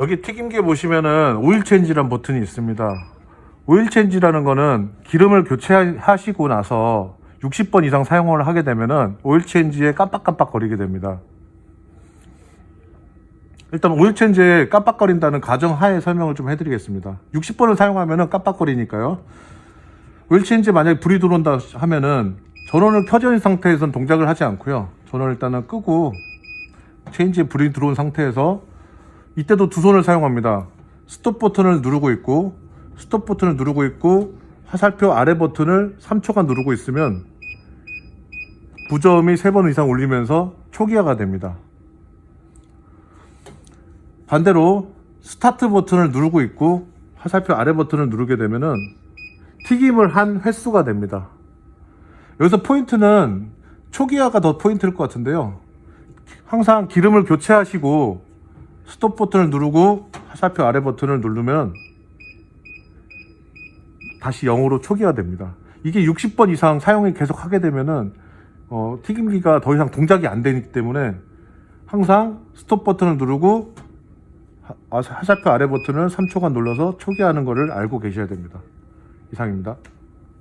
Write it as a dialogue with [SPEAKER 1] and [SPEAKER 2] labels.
[SPEAKER 1] 여기 튀김기에 보시면은 오일 체인지란 버튼이 있습니다. 오일 체인지라는 거는 기름을 교체하시고 나서 60번 이상 사용을 하게 되면은 오일 체인지에 깜빡깜빡 거리게 됩니다. 일단 오일 체인지에 깜빡거린다는 가정 하에 설명을 좀 해드리겠습니다. 60번을 사용하면은 깜빡거리니까요. 오일 체인지 만약에 불이 들어온다 하면은 전원을 켜져 있는 상태에서는 동작을 하지 않고요. 전원을 일단은 끄고 체인지에 불이 들어온 상태에서 이때도 두 손을 사용합니다. 스톱 버튼을 누르고 있고 스톱 버튼을 누르고 있고 화살표 아래 버튼을 3초간 누르고 있으면 부저음이 3번 이상 울리면서 초기화가 됩니다. 반대로 스타트 버튼을 누르고 있고 화살표 아래 버튼을 누르게 되면은 튀김을 한 횟수가 됩니다. 여기서 포인트는 초기화가 더 포인트일 것 같은데요. 항상 기름을 교체하시고 스톱 버튼을 누르고 화살표 아래 버튼을 누르면 다시 0으로 초기화됩니다. 이게 60번 이상 사용을 계속 하게 되면은 어, 튀김기가 더 이상 동작이 안 되기 때문에 항상 스톱 버튼을 누르고 하- 아, 화살표 아래 버튼을 3초간 눌러서 초기화하는 것을 알고 계셔야 됩니다. 이상입니다.